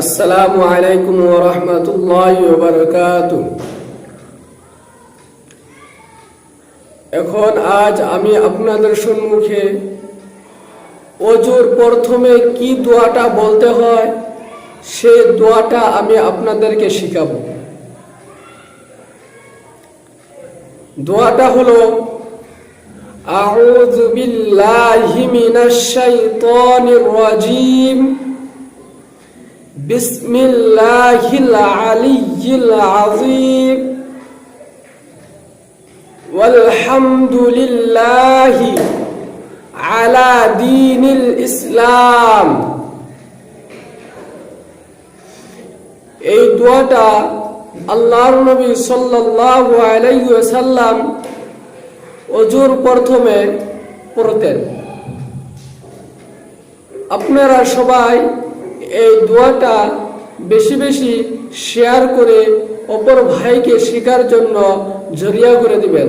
আসসালামু এখন আজ আমি আপনাদের সম্মুখে অজুর প্রথমে কি দোয়াটা বলতে হয়, সে দোয়াটা আমি আপনাদেরকে শিখাবো। দোয়াটা হলো, আউযু বিল্লাহি বিসমিল্লাহিল আলিয়্যিল আযীম। ওয়ালহামদুলিল্লাহি আলা দীনিল ইসলাম। এই দোয়াটা আল্লাহর নবী সাল্লাল্লাহু আলাইহি ওয়াসাল্লাম অজুর প্রথমে পড়তেন। আপনারা সবাই এই দোয়াটা বেশি বেশি শেয়ার করে অপর ভাইকে শেখার জন্য জরিয়া করে দিবেন।